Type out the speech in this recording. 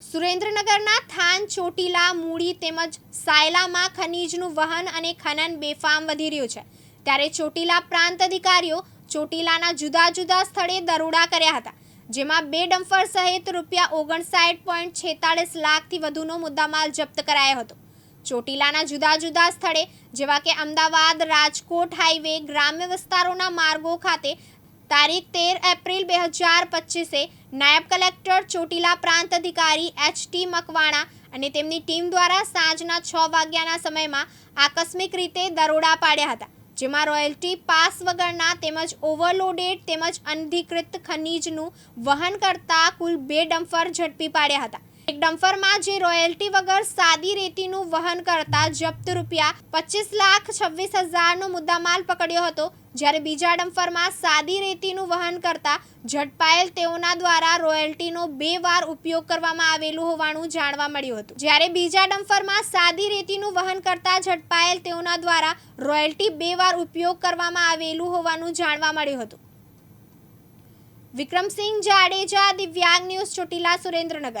સુરેન્દ્રનગરના થાન, ચોટીલા, મૂડી તેમજ સાયલામાં ખનીજનું વહન અને ખનન બેફામ વધી રહ્યું છે. ત્યારે ચોટીલા પ્રાંત અધિકારીઓ ચોટીલાના જુદા જુદા સ્થળે દરોડા કર્યા હતા, જેમાં બે ડમ્ફર સહિત રૂપિયા ઓગણસાઠ પોઈન્ટ છેતાળીસ લાખથી વધુનો મુદ્દામાલ જપ્ત કરાયો હતો. ચોટીલાના જુદા જુદા સ્થળે, જેવા કે અમદાવાદ, રાજકોટ હાઈવે, ગ્રામ્ય વિસ્તારોના માર્ગો ખાતે તારીખ તેર એપ્રિલ બે હજાર પચીસે નાયબ કલેક્ટર ચોટીલા પ્રાંત અધિકારી એચ ટી મકવાણા અને તેમની ટીમ દ્વારા સાંજના છ વાગ્યાના સમયમાં આકસ્મિક રીતે દરોડા પાડ્યા હતા, જેમાં રોયલ્ટી પાસ વગરના તેમજ ઓવરલોડેડ તેમજ અનધિકૃત ખનીજનું વહન કરતા કુલ બે ડમ્ફર ઝડપી પાડ્યા હતા. એક ડમ્ફરમાં જે રોયલ્ટી વગર સાદી રેતીનું વહન કરતા જપ્ત રૂપિયા પચીસ લાખ છવ્વીસ હજારનો મુદ્દામાલ પકડ્યો હતો, જ્યારે બીજા ડમ્ફરમાં સાદી રેતીનું વહન કરતા ઝડપાયેલ તેઓના દ્વારા રોયલ્ટીનો બે વાર ઉપયોગ કરવામાં આવેલું હોવાનું જાણવા મળ્યું હતું. જ્યારે બીજા ડમ્ફરમાં સાદી રેતીનું વહન કરતા ઝડપાયેલ તેઓના દ્વારા રોયલ્ટી બે વાર ઉપયોગ કરવામાં આવેલું હોવાનું જાણવા મળ્યું હતું. વિક્રમસિંહ જાડેજા, દિવ્યાંગ ન્યૂઝ, ચોટીલા સુરેન્દ્રનગર.